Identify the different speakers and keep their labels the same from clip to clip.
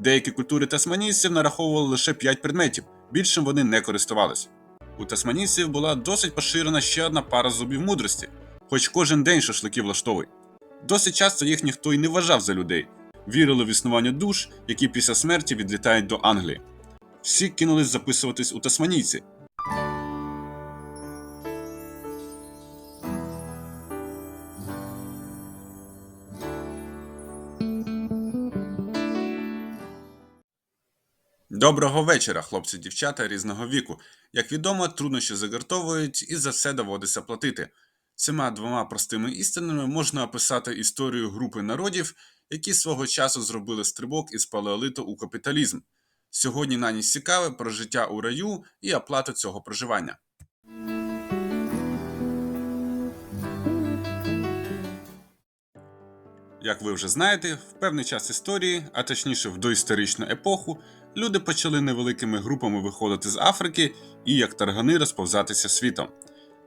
Speaker 1: Деякі культури тасманійців нараховували лише 5 предметів, більшим вони не користувались. У тасманійців була досить поширена ще одна пара зубів мудрості, хоч кожен день шашлики влаштовують. Досить часто їх ніхто й не вважав за людей, вірили в існування душ, які після смерті відлітають до Англії. Всі кинулись записуватись у тасманійці. Доброго вечора, хлопці, дівчата різного віку. Як відомо, труднощі загартовують і за все доводиться платити. Цими двома простими істинами можна описати історію групи народів, які свого часу зробили стрибок із палеолиту у капіталізм. Сьогодні на ніч цікаве про життя у раю і оплату цього проживання. Як ви вже знаєте, в певний час історії, а точніше в доісторичну епоху, люди почали невеликими групами виходити з Африки і як таргани розповзатися світом.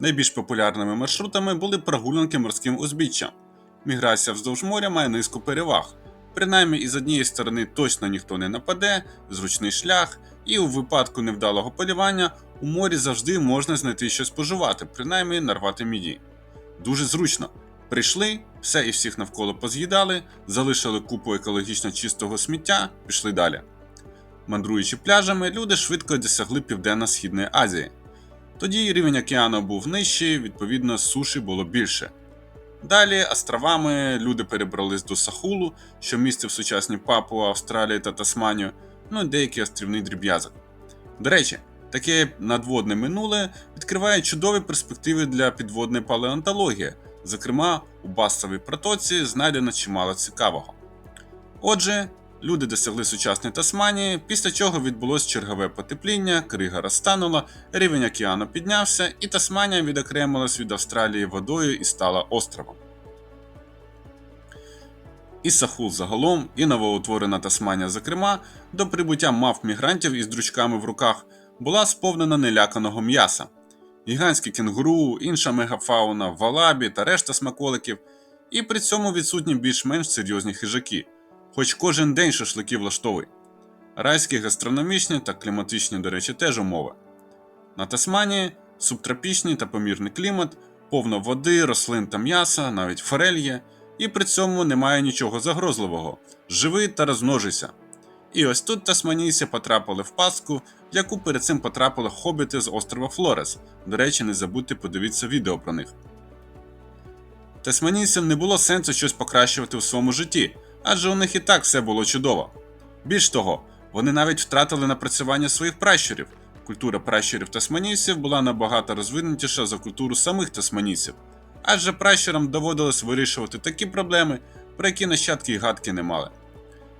Speaker 1: Найбільш популярними маршрутами були прогулянки морським узбіччям. Міграція вздовж моря має низку переваг. Принаймні, із однієї сторони точно ніхто не нападе, зручний шлях, і у випадку невдалого полювання у морі завжди можна знайти щось споживати, принаймні нарвати міді. Дуже зручно. Прийшли, все і всіх навколо поз'їдали, залишили купу екологічно чистого сміття, пішли далі. Мандруючи пляжами, люди швидко досягли Південно-Східної Азії. Тоді рівень океану був нижчий, відповідно, суші було більше. Далі островами люди перебрались до Сахулу, що містив сучасні Папуа, Австралію та Тасманію, ну і деякий острівний дріб'язок. До речі, таке надводне минуле відкриває чудові перспективи для підводної палеонтології, зокрема, у Басовій протоці знайдено чимало цікавого. Отже, люди досягли сучасної Тасманії, після чого відбулось чергове потепління, крига розтанула, рівень океану піднявся, і Тасманія відокремилась від Австралії водою і стала островом. І Сахул загалом, і новоутворена Тасманія, зокрема, до прибуття мав мігрантів із дручками в руках була сповнена неляканого м'яса. Гігантські кенгуру, інша мегафауна, валабі та решта смаколиків, і при цьому відсутні більш-менш серйозні хижаки, хоч кожен день шашлики влаштовуй. Райські гастрономічні та кліматичні, до речі, теж умови. На Тасманії субтропічний та помірний клімат, повно води, рослин та м'яса, навіть форель є, і при цьому немає нічого загрозливого. Живи та розмножися. І ось тут тасманійці потрапили в пастку, в яку перед цим потрапили хобіти з острова Флорес. До речі, не забудьте подивитися відео про них. Тасманійцям не було сенсу щось покращувати у своєму житті, адже у них і так все було чудово. Більш того, вони навіть втратили напрацювання своїх пращурів. Культура пращурів тасманійців була набагато розвинутіша за культуру самих тасманійців, адже пращурам доводилось вирішувати такі проблеми, про які нащадки й гадки не мали.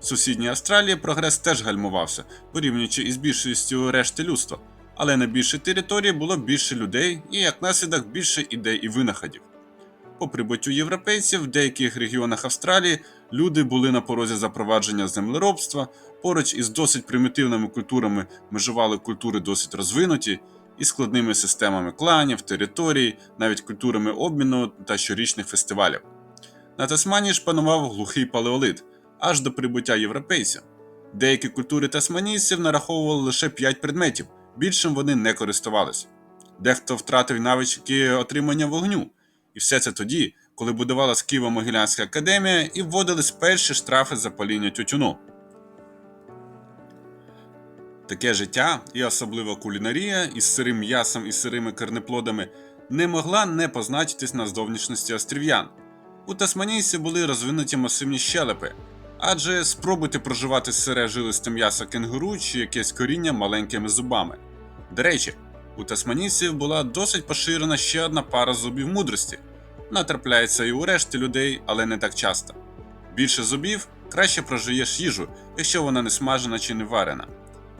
Speaker 1: В сусідній Австралії прогрес теж гальмувався, порівнюючи із більшістю решти людства, але на більшій території було більше людей і, як наслідок, більше ідей і винаходів. По прибуттю європейців в деяких регіонах Австралії люди були на порозі запровадження землеробства, поруч із досить примітивними культурами межували культури досить розвинуті, і складними системами кланів, територій, навіть культурами обміну та щорічних фестивалів. На Тасманії ж панував глухий палеолит, аж до прибуття європейців. Деякі культури тасманійців нараховували лише 5 предметів, більшим вони не користувалися. Дехто втратив навички отримання вогню. І все це тоді, коли будувалась Києво-Могилянська академія і вводились перші штрафи за паління тютюну. Таке життя, і особливо кулінарія із сирим м'ясом і сирими корнеплодами, не могла не позначитись на зовнішності острів'ян. У тасманійці були розвинуті масивні щелепи, адже спробуйте проживати сире жилисте м'ясо кенгуру чи якесь коріння маленькими зубами. До речі, у тасманійців була досить поширена ще одна пара зубів мудрості. Натрапляється і у решті людей, але не так часто. Більше зубів краще прожиєш їжу, якщо вона не смажена чи не варена.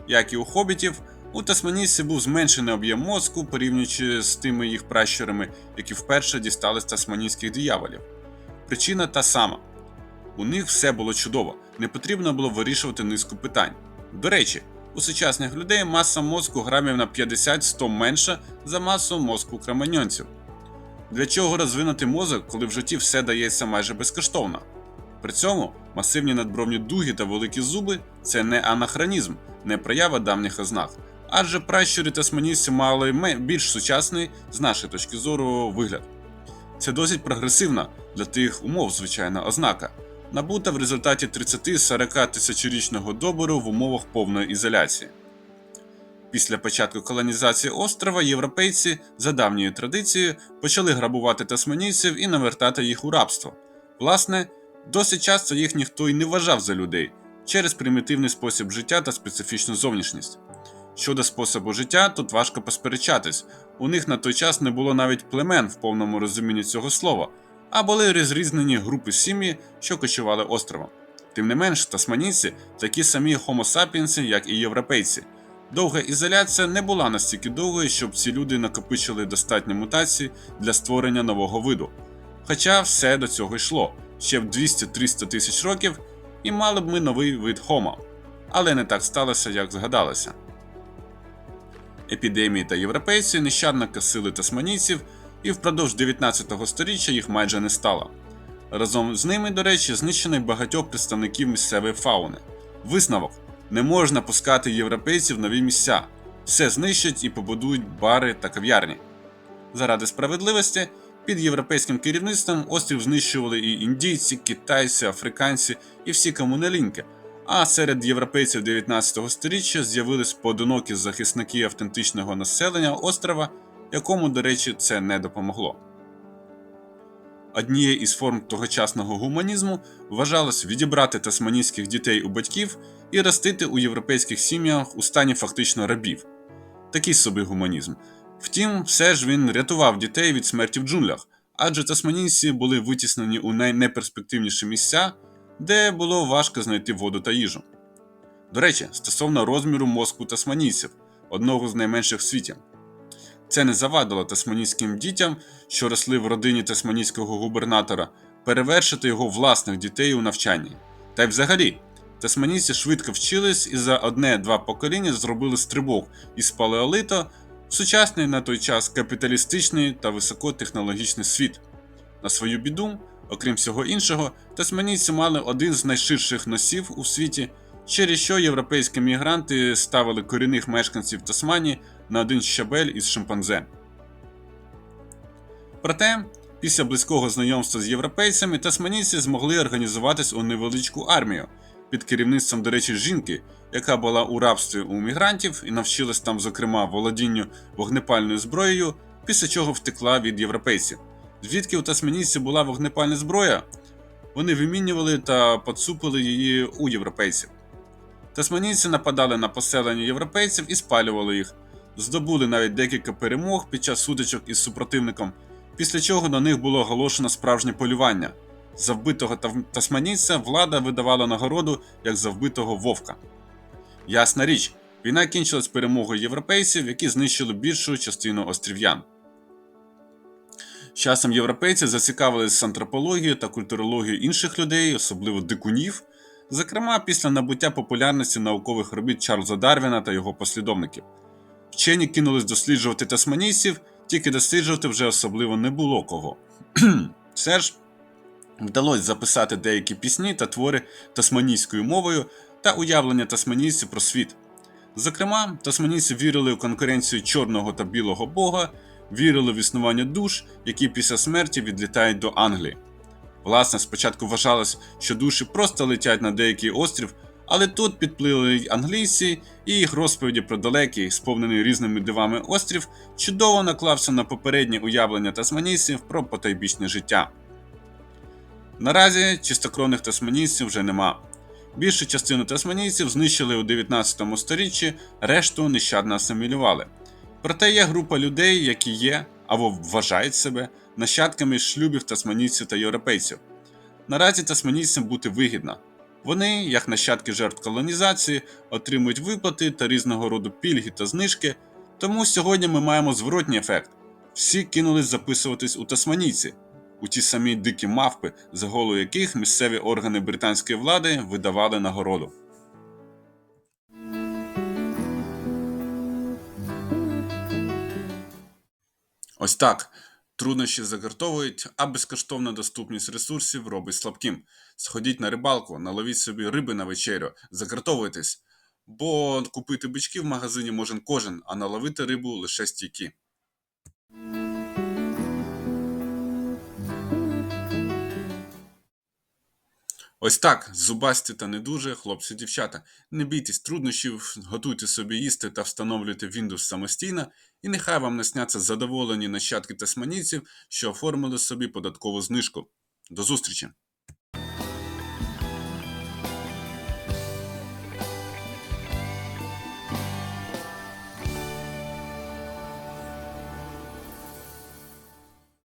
Speaker 1: Як і у хобітів, у тасманійців був зменшений об'єм мозку, порівнюючи з тими їх пращурами, які вперше дістали з тасманійських дияволів. Причина та сама: у них все було чудово, не потрібно було вирішувати низку питань. До речі, у сучасних людей маса мозку грамів на 50-100 менша за масу мозку кроманьонців. Для чого розвинути мозок, коли в житті все дається майже безкоштовно? При цьому масивні надбровні дуги та великі зуби це не анахронізм, не проява давніх ознак, адже пращури тасманійці мали більш сучасний, з нашої точки зору, вигляд. Це досить прогресивна для тих умов, звичайна ознака, набута в результаті 30-40 тисячорічного добору в умовах повної ізоляції. Після початку колонізації острова європейці за давньою традицією почали грабувати тасманійців і навертати їх у рабство. Власне, досить часто їх ніхто й не вважав за людей через примітивний спосіб життя та специфічну зовнішність. Щодо способу життя, тут важко посперечатись. У них на той час не було навіть племен в повному розумінні цього слова, а були розрізнені групи сім'ї, що кочували островом. Тим не менш, тасманійці такі самі sapiens, як і європейці. Довга ізоляція не була настільки довгою, щоб ці люди накопичили достатньо мутацій для створення нового виду. Хоча все до цього йшло ще в 200-300 тисяч років, і мали б ми новий вид Homo. Але не так сталося, як згадалося. Епідемії та європейці нещадно косили тасманійців, і впродовж 19 століття їх майже не стало. Разом з ними, до речі, знищено багатьох представників місцевої фауни. Висновок: не можна пускати європейців в нові місця, все знищать і побудують бари та кав'ярні. Заради справедливості, під європейським керівництвом острів знищували і індійці, китайці, африканці і всі кому. А серед європейців 19 століття з'явились поодинокі захисники автентичного населення острова, якому, до речі, це не допомогло. Однією із форм тогочасного гуманізму вважалось відібрати тасманійських дітей у батьків і ростити у європейських сім'ях у стані фактично рабів. Такий собі гуманізм. Втім, все ж він рятував дітей від смерті в джунглях, адже тасманійці були витіснені у найнеперспективніші місця, де було важко знайти воду та їжу. До речі, стосовно розміру мозку тасманійців, одного з найменших в світі. Це не завадило тасманійським дітям, що росли в родині тасманійського губернатора, перевершити його власних дітей у навчанні. Та й взагалі, тасманійці швидко вчились і за одне-два покоління зробили стрибок із палеолиту в сучасний на той час капіталістичний та високотехнологічний світ. На свою біду, окрім всього іншого, тасманійці мали один з найширших носів у світі, через що європейські мігранти ставили корінних мешканців Тасманії на один щабель із шимпанзе. Проте, після близького знайомства з європейцями, тасманійці змогли організуватись у невеличку армію під керівництвом, до речі, жінки, яка була у рабстві у мігрантів і навчилась там, зокрема, володінню вогнепальною зброєю, після чого втекла від європейців. Звідки у тасманійців була вогнепальна зброя, вони вимінювали та поцупили її у європейців. Тасманійці нападали на поселення європейців і спалювали їх, здобули навіть декілька перемог під час сутичок із супротивником, після чого на них було оголошено справжнє полювання. За вбитого тасманійця влада видавала нагороду як за вбитого вовка. Ясна річ, війна кінчилась перемогою європейців, які знищили більшу частину острів'ян. Часом європейці зацікавились антропологією та культурологією інших людей, особливо дикунів, зокрема після набуття популярності наукових робіт Чарльза Дарвіна та його послідовників. Вчені кинулись досліджувати тасманійців, тільки досліджувати вже особливо не було кого. Все ж вдалося записати деякі пісні та твори тасманійською мовою та уявлення тасманійців про світ. Зокрема, тасманійці вірили у конкуренцію чорного та білого бога, вірили в існування душ, які після смерті відлітають до Англії. Власне, спочатку вважалось, що душі просто летять на деякий острів, але тут підплили англійці, і їх розповіді про далекий, сповнений різними дивами острів, чудово наклався на попереднє уявлення тасманійців про потайбічне життя. Наразі чистокровних тасманійців вже нема. Більшу частину тасманійців знищили у 19 сторіччі, решту нещадно асимілювали. Проте є група людей, які є або вважають себе нащадками шлюбів тасманійців та європейців. Наразі тасманійцям бути вигідно. Вони, як нащадки жертв колонізації, отримують виплати та різного роду пільги та знижки. Тому сьогодні ми маємо зворотній ефект. Всі кинулись записуватись у тасманійці, у ті самі дикі мавпи, за голову яких місцеві органи британської влади видавали нагороду. Ось так. Труднощі загартовують, а безкоштовна доступність ресурсів робить слабким. Сходіть на рибалку, наловіть собі риби на вечерю, загартовуйтесь, бо купити бички в магазині може кожен, а наловити рибу лише стійкі. Ось так, зубасті та не дуже, хлопці дівчата. Не бійтесь труднощів, готуйте собі їсти та встановлюйте Windows самостійно, і нехай вам не сняться задоволені нащадки тасманійців, що оформили собі податкову знижку. До зустрічі!